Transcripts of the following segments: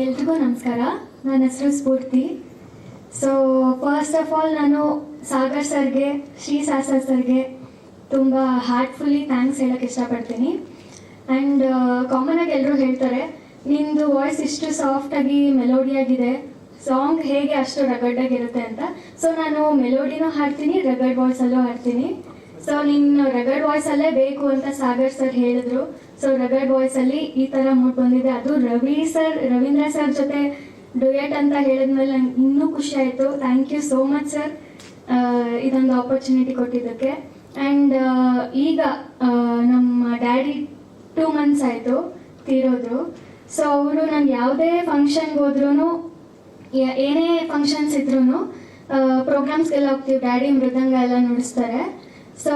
ಎಲ್ರಿಗೂ ನಮಸ್ಕಾರ. ನನ್ನ ಹೆಸರು Spoorthi. So first of all ನಾನು ಸಾಗರ್ ಸರ್ಗೆ, ಶ್ರೀ ಸಾಸರ್ ಸರ್ಗೆ ತುಂಬ ಹಾರ್ಟ್ಫುಲ್ಲಿ ಥ್ಯಾಂಕ್ಸ್ ಹೇಳಕ್ಕೆ ಇಷ್ಟಪಡ್ತೀನಿ. ಆ್ಯಂಡ್ ಕಾಮನ್ ಆಗಿ ಎಲ್ಲರೂ ಹೇಳ್ತಾರೆ, ನಿಂದು ವಾಯ್ಸ್ ಇಷ್ಟು ಸಾಫ್ಟಾಗಿ ಮೆಲೋಡಿಯಾಗಿದೆ ಸಾಂಗ್ ಹೇಗೆ ಅಷ್ಟು ರಗಡ್ಡಾಗಿರುತ್ತೆ ಅಂತ. ಸೊ ನಾನು ಮೆಲೋಡಿನೂ ಹಾಡ್ತೀನಿ, ರಗಡ್ ವಾಯ್ಸಲ್ಲೂ ಹಾಡ್ತೀನಿ. ಸೊ ನಿನ್ನ ರಗಡ್ ವಾಯ್ಸಲ್ಲೇ ಬೇಕು ಅಂತ ಸಾಗರ್ ಸರ್ ಹೇಳಿದ್ರು. ಸೊ ರಗಡ್ ವಾಯ್ಸಲ್ಲಿ ಈ ತರ ಮೂಡ್ ಬಂದಿದೆ. ಅದು ರವಿ ಸರ್ ರವೀಂದ್ರ ಸರ್ ಜೊತೆ ಡುಯೆಟ್ ಅಂತ ಹೇಳಿದ್ಮೇಲೆ ನಂಗೆ ಇನ್ನೂ ಖುಷಿ ಆಯಿತು. Thank you so much sir ಇದೊಂದು ಆಪರ್ಚುನಿಟಿ ಕೊಟ್ಟಿದ್ದಕ್ಕೆ. ಆ್ಯಂಡ್ ಈಗ ನಮ್ಮ ಡ್ಯಾಡಿ ಟೂ ಮಂತ್ಸ್ ಆಯಿತು ತೀರೋದ್ರು. ಸೊ ಅವರು ನಾನು ಯಾವುದೇ ಫಂಕ್ಷನ್ಗೆ ಹೋದ್ರೂ ಏನೇ ಫಂಕ್ಷನ್ಸ್ ಇದ್ರೂ ಪ್ರೋಗ್ರಾಮ್ಸ್ಗೆಲ್ಲ ಹೋಗ್ತೀವಿ. ಡ್ಯಾಡಿ ಮೃದಂಗ ಎಲ್ಲ ನುಡಿಸ್ತಾರೆ. ಸೊ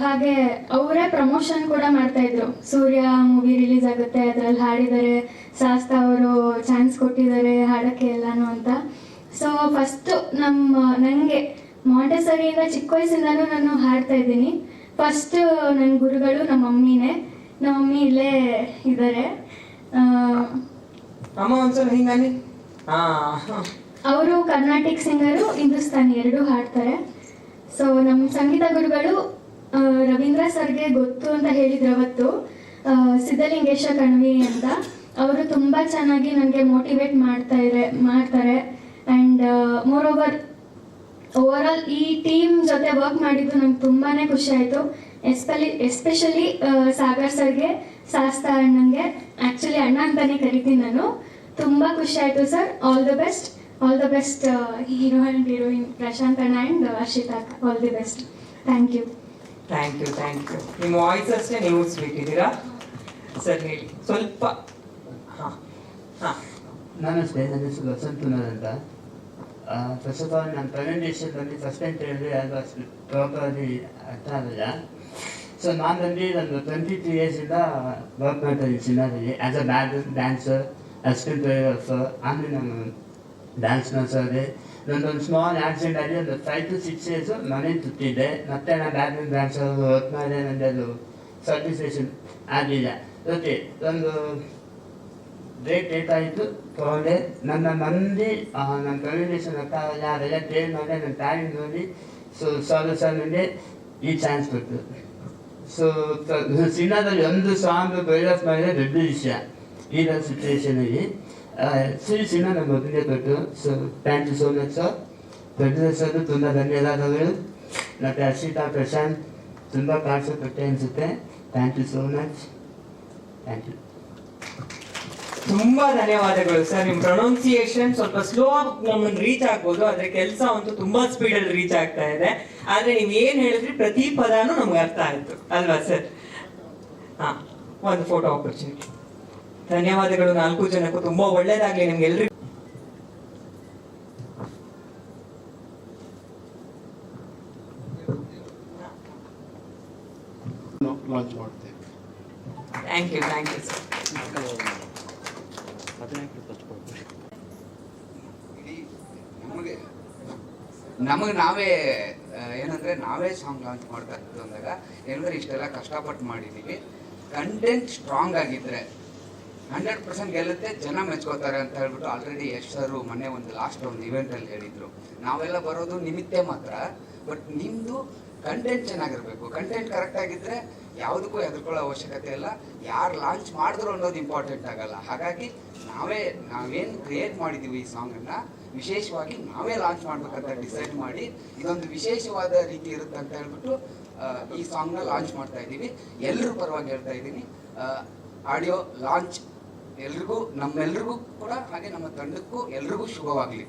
ಹಾಗೆ ಅವರೇ ಪ್ರಮೋಷನ್ ಕೂಡ ಮಾಡ್ತಾ ಇದ್ರು. ಸೂರ್ಯ ಮೂವಿ ರಿಲೀಸ್ ಆಗುತ್ತೆ ಅದ್ರಲ್ಲಿ ಹಾಡಿದ್ದಾರೆ. ಸಾಸ್ತ ಅವರು ಚಾನ್ಸ್ ಕೊಟ್ಟಿದ್ದಾರೆ ಹಾಡಕ್ಕೆ ಎಲ್ಲಾನು ಅಂತ. ಸೊ ಫಸ್ಟ್ ನಮ್ಮ ನನಗೆ ಮಾಂಟೆಸರಿಯಿಂದ ಚಿಕ್ಕ ವಯಸ್ಸಿಂದನೂ ನಾನು ಹಾಡ್ತಾ ಇದ್ದೀನಿ. ಫಸ್ಟ್ ನನ್ನ ಗುರುಗಳು ನಮ್ಮ ಮಮ್ಮಿನೇ. ನಮ್ಮ ಮಮ್ಮಿ ಇಲ್ಲೇ ಇದ್ದಾರೆ. ಅವರು ಕರ್ನಾಟಿಕ್ ಸಿಂಗರು ಹಿಂದೂಸ್ತಾನಿ ಎರಡೂ ಹಾಡ್ತಾರೆ. ಸೊ ನಮ್ಮ ಸಂಗೀತ ಗುರುಗಳು ರವೀಂದ್ರ ಸರ್ಗೆ ಗೊತ್ತು ಅಂತ ಹೇಳಿದ್ರು ಅವತ್ತು. ಸಿದ್ಧಲಿಂಗೇಶ ಕಣ್ವಿ ಅಂತ. ಅವರು ತುಂಬ ಚೆನ್ನಾಗಿ ನನಗೆ ಮೋಟಿವೇಟ್ ಮಾಡ್ತಾ ಇದ್ದಾರೆ ಮಾಡ್ತಾರೆ. And moreover overall ಈ ಟೀಮ್ ಜೊತೆ ವರ್ಕ್ ಮಾಡಿದ್ದು ನಂಗೆ ತುಂಬಾ ಖುಷಿ ಆಯಿತು. ಎಸ್ಪೆಲಿ ಎಸ್ಪೆಷಲಿ ಸಾಗರ್ ಸರ್ಗೆ ಶಾಸ್ತಾ ಅಣ್ಣಂಗೆ ಆ್ಯಕ್ಚುಲಿ ಅಣ್ಣ ಅಂತಲೇ ಕರಿತೀನಿ ನಾನು. ತುಂಬ ಖುಷಿ ಆಯಿತು sir all the best all the best hero and heroine Prashanth ಅಣ್ಣ and Harshitha all the best thank you thank you thank you ನಿಮ್ಮ ವಾಯ್ಸ್ ಅಷ್ಟೇ ನೀವು ಸ್ವೀಟ್ ಇದ್ದೀರಾ ಸರ್ ಹೇಳಿ ಸ್ವಲ್ಪ ಹಾಂ ಹಾ. ನಮಸ್ತೆ ನನ್ನ ಹೆಸರು ವಸಂತ್ ಅಂತ. ಫಸ್ಟ್ ಆಫ್ ಆಲ್ ನಾನು ಪ್ರೆಸೆಂಟೇಷನಲ್ಲಿ ಫಸ್ಟ್ ಟೈಮ್ ಹೇಳಿದ್ರೆ ಅದು ಅಷ್ಟು ಪ್ರಾಪರ್ಲಿ ಅರ್ಥ ಆಗಲ್ಲ. ಸೊ ನಾನು ಬಂದು ಒಂದು ಟ್ವೆಂಟಿ ತ್ರೀ ಇಯರ್ಸಿಂದ ವರ್ಕ್ ಮಾಡ್ತಾ ಇದ್ದೀನಿ ಸಿನಿಮಾದಲ್ಲಿ as a bad dancer assistant choreographer ಆಮೇಲೆ ನಾನು ಡ್ಯಾನ್ಸ್ ಮಾಡ್ಸೋದೆ ನಂದೊಂದು ಸ್ಮಾಲ್ ಆಕ್ಸಿಡೆಂಟ್ ಆಗಿ ಒಂದು ಫೈವ್ ಟು ಸಿಕ್ಸ್ ಇಯರ್ಸು ಮನೆ ತುತ್ತಿದ್ದೆ. ಮತ್ತೆ ನಾನು ಬ್ಯಾಡ್ಮಿಂಟನ್ ಡ್ಯಾನ್ಸ್ ವರ್ಕ್ ಮಾಡಿದೆ ನನಗೆ ಅದು ಸರ್ಟಿಫಿಕೇಷನ್ ಆಗಲಿಲ್ಲ. ಓಕೆ ಒಂದು ಡೇಟ್ ಡೇಟ್ ಆಯಿತು. ತೊಗೊಂಡೆ. ನನ್ನ ನಂದಿ ನನ್ನ ಕಮ್ಯುನಿಕೇಷನ್ ಅರ್ಥ ಆಗಲ್ಲ. ಅದೆಲ್ಲ ಟ್ರೈನ್ ಮಾಡಿ ನನ್ನ ಟ್ಯಾಲೆಂಟ್ ನೋಡಿ. ಸೊ ಸಾಲು ಸರ್ ನನಗೆ ಈ ಚಾನ್ಸ್ ಕೊಟ್ಟು ಸೊ ಸಿನಿಮಾದಲ್ಲಿ ಒಂದು ಸಾಂಗ್ ಬೈಲಾಸ್ ಮಾಡಿದ್ರೆ ದೊಡ್ಡ ವಿಷಯ. ಈಗ ಸಿಚುವೇಶನಲ್ಲಿ ಸಿರಿ ಸಿನಿಮಾ ನಮ್ಮ ಮೊದಲೇ ಕೊಟ್ಟು so thank you so much sir producer sir ತುಂಬ ಧನ್ಯವಾದಗಳು. ಮತ್ತು ಹರ್ಷಿತಾ, ಪ್ರಶಾಂತ್, ತುಂಬ ಕಾಡ್ಸೋ ಕೊಟ್ಟೆ ಅನಿಸುತ್ತೆ. Thank you so much thank you ತುಂಬ ಧನ್ಯವಾದಗಳು ಸರ್ ನಿಮ್ಮ ಪ್ರೊನೌನ್ಸಿಯೇಷನ್ ಸ್ವಲ್ಪ ಸ್ಲೋ ಆಗಿ ನಮ್ಮನ್ನು ರೀಚ್ ಆಗ್ಬೋದು. ಆದ್ರೆ ಕೆಲಸ ಅಂತೂ ತುಂಬ ಸ್ಪೀಡಲ್ಲಿ ರೀಚ್ ಆಗ್ತಾ ಇದೆ. ಆದರೆ ನೀವು ಏನು ಹೇಳಿದ್ರಿ, ಪ್ರತಿ ಪದಾನು ನಮ್ಗೆ ಅರ್ಥ ಆಯಿತು. ಅಲ್ವಾ ಸರ್ ಹಾಂ, ಒಂದು ಫೋಟೋ ಆಪರ್ಚುನಿಟಿ ಧನ್ಯವಾದಗಳು ನಾಲ್ಕು ಜನಕ್ಕೂ ತುಂಬಾ ಒಳ್ಳೇದಾಗ್ಲಿ ನಿಮ್ಗೆ ಎಲ್ರಿಗೂ ಲಾಂಚ್ ಮಾಡ್ತೇವೆ. Thank you thank you sir ಇಡೀ ನಮಗೆ ನಮಗೆ ನಾವೇ ಏನಂದ್ರೆ ನಾವೇ ಸಾಂಗ್ ಲಾಂಚ್ ಮಾಡ್ತಾ ಅಂದಾಗ ಏನಂದ್ರೆ ಇಷ್ಟೆಲ್ಲ ಕಷ್ಟಪಟ್ಟು ಮಾಡಿದ್ದೀವಿ. ಕಂಟೆಂಟ್ ಸ್ಟ್ರಾಂಗ್ ಆಗಿದ್ರೆ ಹಂಡ್ರೆಡ್ ಪರ್ಸೆಂಟ್ ಗೆಲ್ಲುತ್ತೆ ಜನ ಮೆಚ್ಕೋತಾರೆ ಅಂತ ಹೇಳ್ಬಿಟ್ಟು ಆಲ್ರೆಡಿ ಯಶ್ ಸರ್ ಮೊನ್ನೆ ಒಂದು ಲಾಸ್ಟ್ ಒಂದು ಇವೆಂಟಲ್ಲಿ ಹೇಳಿದ್ರು. ನಾವೆಲ್ಲ ಬರೋದು ನಿಮಿತ್ತೆ ಮಾತ್ರ ಬಟ್ ನಿಮ್ಮದು ಕಂಟೆಂಟ್ ಚೆನ್ನಾಗಿರ್ಬೇಕು. ಕಂಟೆಂಟ್ ಕರೆಕ್ಟ್ ಆಗಿದ್ರೆ ಯಾವುದಕ್ಕೂ ಹೆದರ್ಕೊಳ್ಳೋ ಅವಶ್ಯಕತೆ ಇಲ್ಲ. ಯಾರು ಲಾಂಚ್ ಮಾಡಿದ್ರು ಅನ್ನೋದು ಇಂಪಾರ್ಟೆಂಟ್ ಆಗಲ್ಲ. ಹಾಗಾಗಿ ನಾವೇ, ನಾವೇನು ಕ್ರಿಯೇಟ್ ಮಾಡಿದ್ದೀವಿ ಈ ಸಾಂಗನ್ನು ವಿಶೇಷವಾಗಿ ನಾವೇ ಲಾಂಚ್ ಮಾಡ್ಬೇಕಂತ ಡಿಸೈಡ್ ಮಾಡಿ, ಇದೊಂದು ವಿಶೇಷವಾದ ರೀತಿ ಇರುತ್ತೆ ಅಂತ ಹೇಳ್ಬಿಟ್ಟು ಈ ಸಾಂಗ್ನ ಲಾಂಚ್ ಮಾಡ್ತಾ ಇದ್ದೀವಿ. ಎಲ್ಲರೂ ಪರವಾಗಿ ಹೇಳ್ತಾ ಇದ್ದೀನಿ. ಆಡಿಯೋ ಲಾಂಚ್ ಎಲ್ರಿಗೂ ನಮ್ಮೆಲ್ರಿಗೂ ಕೂಡ ಹಾಗೆ ನಮ್ಮ ತಂಡಕ್ಕೂ ಎಲ್ರಿಗೂ ಶುಭವಾಗಲಿ.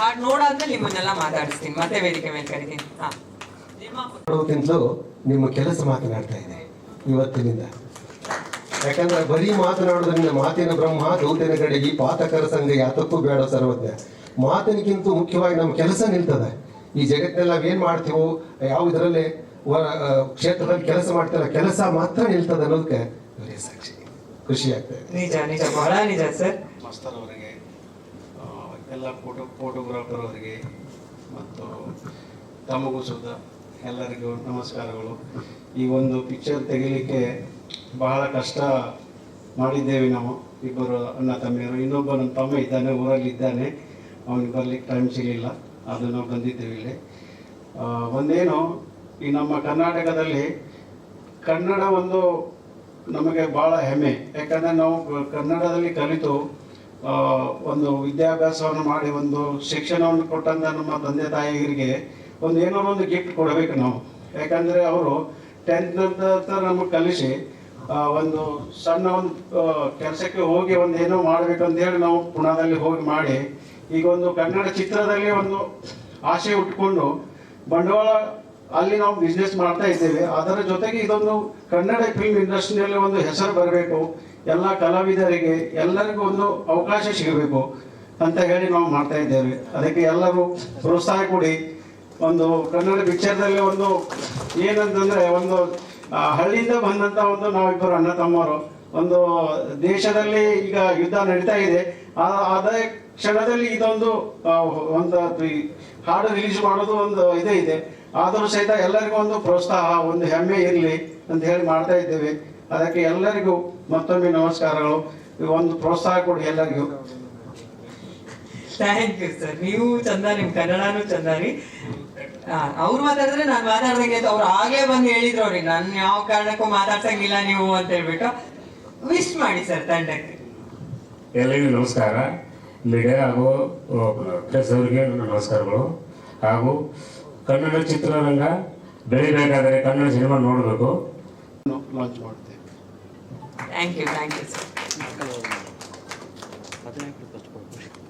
ಹಾಡ್ ನೋಡಾದ್ಮೇಲೆ ನಿಮ್ಮನ್ನೆಲ್ಲ ಮಾತಾಡಿಸ್ತೀನಿ. ಮತ್ತೆ ವೇದಿಕೆ ಮೇಲೆ ಕರಿತೀನಿ. ಹಾ. ನಿಮ್ಮ ಕೆಲಸ ಮಾತನಾಡ್ತಾ ಇದೆ ಇವತ್ತಿನಿಂದ. ಯಾಕಂದ್ರೆ ಬರೀ ಮಾತನಾಡೋದ್ರಿಂದ ಮಾತಿನ ಬ್ರಹ್ಮ ದೌತ್ಯನ ಕಡೆಗೆ ಪಾತಕರ ಸಂಘ ಯಾತಕ್ಕೂ ಬೇಡ ಸರ್ವಜ್ಞ. ಮಾತಿನಕ್ಕಿಂತ ಮುಖ್ಯವಾಗಿ ನಮ್ಮ ಕೆಲಸ ನಿಲ್ತದೆ. ಈ ಜಗತ್ತಿನಲ್ಲಿ ನಾವೇನ್ ಮಾಡ್ತೀವೋ ಯಾವ ಇದರಲ್ಲಿ ಕ್ಷೇತ್ರದಲ್ಲಿ ಕೆಲಸ ಮಾಡ್ತೀರ ಕೆಲಸ ಮಾತ್ರ ನಿಲ್ತದೆ ಅನ್ನೋದಕ್ಕೆ ಸಾಕ್ಷಿ. ಖುಷಿ ಆಗ್ತಾ ಇದೆ. ನಿಜ ನಿಜ. ಬಹಳ ನಿಜ ಸರ್. ಮಾಸ್ತರ್ ಅವರಿಗೆ ಎಲ್ಲ ಫೋಟೋ ಫೋಟೋಗ್ರಾಫರ್ ಅವರಿಗೆ ಮತ್ತು ತಮಗೂ ಸುದ. ಎಲ್ಲರಿಗೂ ನಮಸ್ಕಾರಗಳು. ಈ ಒಂದು ಪಿಕ್ಚರ್ ತೆಗಿಲಿಕ್ಕೆ ಬಹಳ ಕಷ್ಟ ಮಾಡಿದ್ದೇವೆ ನಾವು ಇಬ್ಬರು ಅಣ್ಣ ತಮ್ಮಿಯರು. ಇನ್ನೊಬ್ಬ ನನ್ನ ತಮ್ಮ ಇದ್ದಾನೆ ಊರಲ್ಲಿ ಇದ್ದಾನೆ. ಅವನಿಗೆ ಬರ್ಲಿಕ್ಕೆ ಟೈಮ್ ಸಿಗಲಿಲ್ಲ. ಅದು ನಾವು ಬಂದಿದ್ದೇವೆ ಇಲ್ಲಿ. ಒಂದೇನು ಈ ನಮ್ಮ ಕರ್ನಾಟಕದಲ್ಲಿ ಕನ್ನಡ ಒಂದು ನಮಗೆ ಭಾಳ ಹೆಮ್ಮೆ. ಯಾಕಂದರೆ ನಾವು ಕನ್ನಡದಲ್ಲಿ ಕಲಿತು ಒಂದು ವಿದ್ಯಾಭ್ಯಾಸವನ್ನು ಮಾಡಿ, ಒಂದು ಶಿಕ್ಷಣವನ್ನು ಕೊಟ್ಟಂತ ನಮ್ಮ ತಂದೆ ತಾಯಿಯರಿಗೆ ಒಂದು ಏನೋ ಒಂದು ಗಿಫ್ಟ್ ಕೊಡಬೇಕು ನಾವು. ಯಾಕಂದರೆ ಅವರು ಟೆಂತ್ ನಂತರ ನಮಗೆ ಕಲಿಸಿ ಒಂದು ಸಣ್ಣ ಒಂದು ಕೆಲಸಕ್ಕೆ ಹೋಗಿ ಒಂದು ಏನೋ ಮಾಡಬೇಕು ಅಂತ ಹೇಳಿ ನಾವು ಪುಣಾದಲ್ಲಿ ಹೋಗಿ ಮಾಡಿ, ಈಗ ಒಂದು ಕನ್ನಡ ಚಿತ್ರದಲ್ಲಿ ಒಂದು ಆಸೆ ಉಟ್ಕೊಂಡು ಬಂಡವಾಳ ಅಲ್ಲಿ ನಾವು ಬಿಸ್ನೆಸ್ ಮಾಡ್ತಾ ಇದ್ದೇವೆ. ಅದರ ಜೊತೆಗೆ ಇದೊಂದು ಕನ್ನಡ ಫಿಲ್ಮ್ ಇಂಡಸ್ಟ್ರಿಯಲ್ಲಿ ಒಂದು ಹೆಸರು ಬರಬೇಕು. ಎಲ್ಲ ಕಲಾವಿದರಿಗೆ ಎಲ್ಲರಿಗೂ ಒಂದು ಅವಕಾಶ ಸಿಗಬೇಕು ಅಂತ ಹೇಳಿ ನಾವು ಮಾಡ್ತಾ ಇದ್ದೇವೆ. ಅದಕ್ಕೆ ಎಲ್ಲರೂ ಪ್ರೋತ್ಸಾಹ ಕೊಡಿ. ಒಂದು ಕನ್ನಡ ಪಿಕ್ಚರ್ದಲ್ಲಿ ಒಂದು ಏನಂತಂದರೆ ಒಂದು ಹಳ್ಳಿಯಿಂದ ಬಂದಂಥ ಒಂದು ನಾವಿಬ್ಬರು ಅಣ್ಣ ತಮ್ಮರು. ಒಂದು ದೇಶದಲ್ಲಿ ಈಗ ಯುದ್ಧ ನಡೀತಾ ಇದೆ. ಅದೇ ಕ್ಷಣದಲ್ಲಿ ಇದೊಂದು ಒಂದು ಹಾಡು ರಿಲೀಸ್ ಮಾಡೋದು ಒಂದು ಇದೇ ಇದೆ. ಆದರೂ ಸಹಿತ ಎಲ್ಲರಿಗೂ ಒಂದು ಪ್ರೋತ್ಸಾಹ ಒಂದು ಹೆಮ್ಮೆ ಇರಲಿ ಅಂತ ಹೇಳಿ ಮಾಡ್ತಾ ಇದ್ದೇವೆ. ಅದಕ್ಕೆ ಎಲ್ಲರಿಗೂ ಮತ್ತೊಮ್ಮೆ ನಮಸ್ಕಾರಗಳು. ಒಂದು ಪ್ರೋತ್ಸಾಹ ಕೊಡಿ ಎಲ್ಲರಿಗೂ. ಥ್ಯಾಂಕ್ ಯು ಸರ್ ನೀವು ಚಂದ ನಿಮ್ ಕನ್ನಡನೂ ಚಂದ ರೀ ಅವ್ರು ಮಾತಾಡಿದ್ರೆ ನಾನು ಮಾತಾಡ್ದಂಗೆ ಅಂತ ಅವ್ರು ಆಗಲೇ ಬಂದು ಹೇಳಿದ್ರು ಅವ್ರಿಗೆ. ನಾನು ಯಾವ ಕಾರಣಕ್ಕೂ ಮಾತಾಡ್ಸಂಗಿಲ್ಲ ನೀವು ಅಂತ ಹೇಳ್ಬಿಟ್ಟು ವಿಶ್ ಮಾಡಿ ಸರ್ ತಂಡಕ್ಕೆ. ಎಲ್ಲರಿಗೂ ನಮಸ್ಕಾರ. ಮೀಡಿಯಾ ಹಾಗೂ ಪ್ರೆಸ್ ಅವರಿಗೆ ನಮಸ್ಕಾರಗಳು. ಹಾಗೂ ಕನ್ನಡ ಚಿತ್ರರಂಗ ಬೆಳಿಬೇಕಾದರೆ ಕನ್ನಡ ಸಿನಿಮಾ ನೋಡಬೇಕು. ಲಾಂಚ್ ಮಾಡ್ತೇವೆ. Thank you thank you sir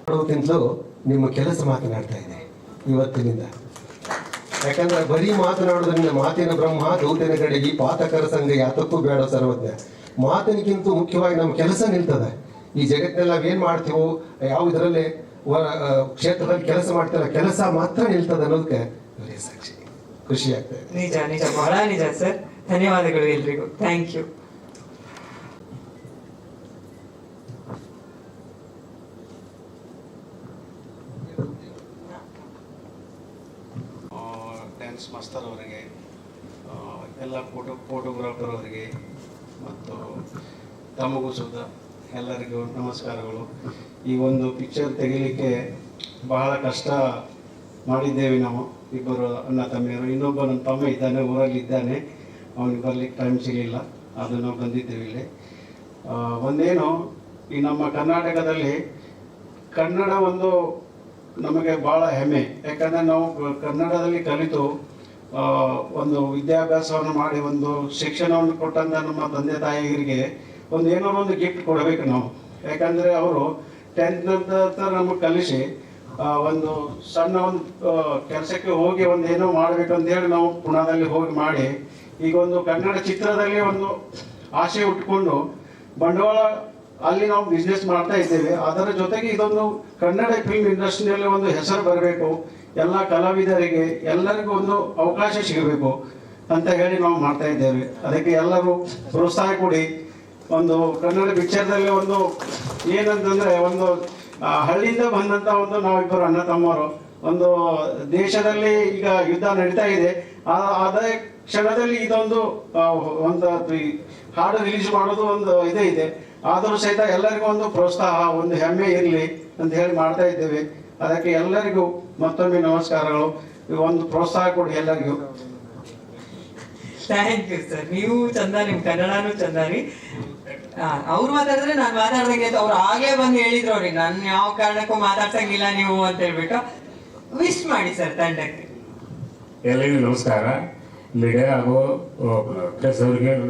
ಮಾಡೋಕ್ಕಿಂತಲೂ ನಿಮ್ಮ ಕೆಲಸ ಮಾತನಾಡ್ತಾ ಇದೆ ಇವತ್ತಿನಿಂದ. ಯಾಕಂದ್ರೆ ಬರೀ ಮಾತನಾಡೋದ್ರಿಂದ ಮಾತಿನ ಬ್ರಹ್ಮ ದೌತ್ಯನ ಕಡೆಗೆ ಪಾತಕರ ಸಂಘ ಯಾತಕ್ಕೂ ಬೇಡ ಸರ್ವಜ್ಞ. ಮಾತಿನಕ್ಕಿಂತ ಮುಖ್ಯವಾಗಿ ನಮ್ಮ ಕೆಲಸ ನಿಲ್ತದೆ. ಈ ಜಗತ್ತಿನಲ್ಲಿ ಏನು ಮಾಡ್ತೀವೋ ಯಾವ ಇದರಲ್ಲಿ ಕ್ಷೇತ್ರದಲ್ಲಿ ಕೆಲಸ ಮಾಡ್ತೀರ ಕೆಲಸ ಮಾತ್ರ ನಿಲ್ತದೆ ಅನ್ನೋದಕ್ಕೆ ಸಾಕ್ಷಿ. ಖುಷಿ ಆಗ್ತಾ ಇದೆ. ನಿಜ ನಿಜ. ಬಹಳ ನಿಜ ಸರ್. ಧನ್ಯವಾದಗಳು ಎಲ್ರಿಗೂ. ಥ್ಯಾಂಕ್ ಯು ಡ್ಯಾನ್ಸ್ ಮಾಸ್ತರ್ ಅವರಿಗೆ ಎಲ್ಲ ಫೋಟೋ ಫೋಟೋಗ್ರಾಫರ್ ಅವರಿಗೆ ಮತ್ತು ತಮಗೂ ಸುದ ಎಲ್ಲರಿಗೂ ನಮಸ್ಕಾರಗಳು. ಈ ಒಂದು ಪಿಕ್ಚರ್ ತೆಗಿಲಿಕ್ಕೆ ಬಹಳ ಕಷ್ಟ ಮಾಡಿದ್ದೇವೆ ನಾವು. ಇಬ್ಬರು ಅಣ್ಣ ತಮ್ಮಿಯರು ಇನ್ನೊಬ್ಬ ನನ್ನ ತಮ್ಮ ಇದ್ದಾನೆ ಊರಲ್ಲಿದ್ದಾನೆ ಅವನಿಗೆ ಬರ್ಲಿಕ್ಕೆ ಟೈಮ್ ಸಿಗಲಿಲ್ಲ. ಅದು ನಾವು ಬಂದಿದ್ದೇವೆ ಇಲ್ಲಿ. ಒಂದೇನು, ಈ ನಮ್ಮ ಕರ್ನಾಟಕದಲ್ಲಿ ಕನ್ನಡ ಒಂದು ನಮಗೆ ಭಾಳ ಹೆಮ್ಮೆ. ಯಾಕಂದರೆ ನಾವು ಕನ್ನಡದಲ್ಲಿ ಕಲಿತು ಒಂದು ವಿದ್ಯಾಭ್ಯಾಸವನ್ನು ಮಾಡಿ, ಒಂದು ಶಿಕ್ಷಣವನ್ನು ಕೊಟ್ಟಂತ ನಮ್ಮ ತಂದೆ ತಾಯಿಯರಿಗೆ ಒಂದು ಏನೋ ಒಂದು ಗಿಫ್ಟ್ ಕೊಡಬೇಕು ನಾವು. ಯಾಕಂದರೆ ಅವರು ಟೆಂತ್ ನಂತರ ನಮಗೆ ಕಲಿಸಿ ಒಂದು ಸಣ್ಣ ಒಂದು ಕೆಲಸಕ್ಕೆ ಹೋಗಿ ಒಂದು ಏನೋ ಮಾಡಬೇಕು ಅಂತ ಹೇಳಿ ನಾವು ಪುಣಾದಲ್ಲಿ ಹೋಗಿ ಮಾಡಿ, ಈಗ ಒಂದು ಕನ್ನಡ ಚಿತ್ರದಲ್ಲಿ ಒಂದು ಆಸೆ ಉಟ್ಕೊಂಡು ಬಂಡವಾಳ ಅಲ್ಲಿ ನಾವು ಬಿಸ್ನೆಸ್ ಮಾಡ್ತಾ ಇದ್ದೇವೆ. ಅದರ ಜೊತೆಗೆ ಇದೊಂದು ಕನ್ನಡ ಫಿಲ್ಮ್ ಇಂಡಸ್ಟ್ರಿಯಲ್ಲಿ ಒಂದು ಹೆಸರು ಬರಬೇಕು. ಎಲ್ಲ ಕಲಾವಿದರಿಗೆ ಎಲ್ಲರಿಗೂ ಒಂದು ಅವಕಾಶ ಸಿಗಬೇಕು ಅಂತ ಹೇಳಿ ನಾವು ಮಾಡ್ತಾ ಇದ್ದೇವೆ. ಅದಕ್ಕೆ ಎಲ್ಲರೂ ಪ್ರೋತ್ಸಾಹ ಕೊಡಿ. ಒಂದು ಕನ್ನಡ ಪಿಕ್ಚರ್ದಲ್ಲಿ ಒಂದು ಏನಂತಂದರೆ ಒಂದು ಹಳ್ಳಿಯಿಂದ ಬಂದಂತ ಒಂದು ನಾವಿಬ್ಬರು ಅಣ್ಣ ತಮ್ಮರು. ಒಂದು ದೇಶದಲ್ಲಿ ಈಗ ಯುದ್ಧ ನಡೀತಾ ಇದೆ. ಅದೇ ಕ್ಷಣದಲ್ಲಿ ಇದೊಂದು ಒಂದು ಹಾಡು ರಿಲೀಸ್ ಮಾಡೋದು ಒಂದು ಇದೇ ಇದೆ. ಆದರೂ ಸಹಿತ ಎಲ್ಲರಿಗೂ ಒಂದು ಪ್ರೋತ್ಸಾಹ, ಒಂದು ಹೆಮ್ಮೆ ಇರಲಿ ಅಂತ ಹೇಳಿ ಮಾಡ್ತಾ ಇದ್ದೇವೆ. ಅದಕ್ಕೆ ಎಲ್ಲರಿಗೂ ಮತ್ತೊಮ್ಮೆ ನಮಸ್ಕಾರಗಳು. ಒಂದು ಪ್ರೋತ್ಸಾಹ ಕೊಡಿ ಎಲ್ಲರಿಗೂ. ಥ್ಯಾಂಕ್ ಯು ಸರ್ ನೀವು ಚಂದ ನಿಮ್ಮ ಕನ್ನಡನೂ ಚಂದ ಅವ್ರು ಮಾತಾಡಿದ್ರೆ ನಾನು ಮಾತಾಡ್ದಂಗೆ ಅಂತ ಅವ್ರು ಆಗಲೇ ಬಂದು ಹೇಳಿದ್ರು ಅವ್ರಿಗೆ. ನಾನು ಯಾವ ಕಾರಣಕ್ಕೂ ಮಾತಾಡ್ಸಂಗಿಲ್ಲ ನೀವು ಅಂತ ಹೇಳ್ಬಿಟ್ಟು ವಿಶ್ ಮಾಡಿ ಸರ್ ತಂಡಕ್ಕೆ. ಎಲ್ಲರಿಗೂ ನಮಸ್ಕಾರ. ಮೀಡಿಯಾ ಹಾಗೂ ಪ್ರೆಸ್